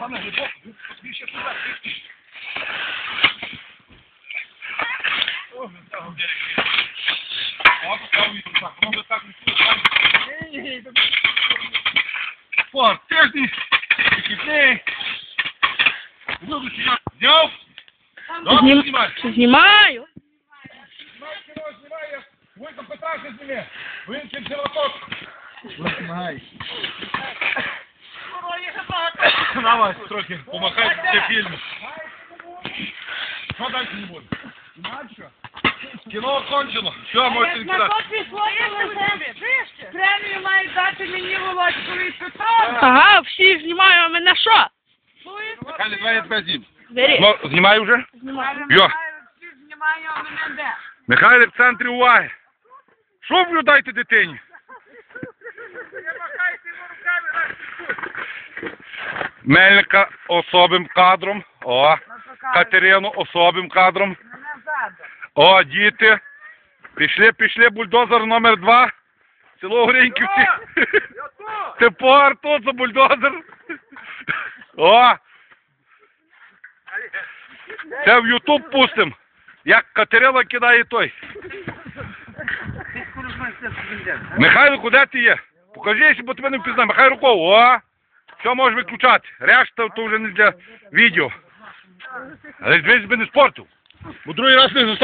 Саме глибоко, більше туди. О, ми там берег. О, поставив її так, воно би так не сіло. Ні-ні-ні. О, тиждень, вихідний. Вилучу я. Зняв? Добре, Знім... знімай. Знімаю. Знімай кіно, знімає. Войко Петра ще зніме. Він кінцеваток. Помагай. Давай, трохи помахай для фільму. Що далі не буде? Кіно окончено. Все, можете На кидати. копі фото Премію мають дати мені Володькові Петро. Ага, всі знімаю, а мене що? Михайло, давай я тебе зніму. Бери. Ну, знімай вже? Знімаю. Йо. Всі знімаю, мене де? Михайло в центрі уваги. Що ви дайте дитині? Мельника особим кадром. О, Катерину особим кадром. О, діти. Пішли, пішли, бульдозер номер два. Село Гриньківці. Тепер тут за бульдозер. О! Це в Ютуб пустим. Як Катерина кидає той. Михайло, куди ти є? Покажи, бо тебе не впізнав. Михайло. О! Все можеш виключати. Решта то вже не для відео. Але ж би не спорту. Бо другий раз не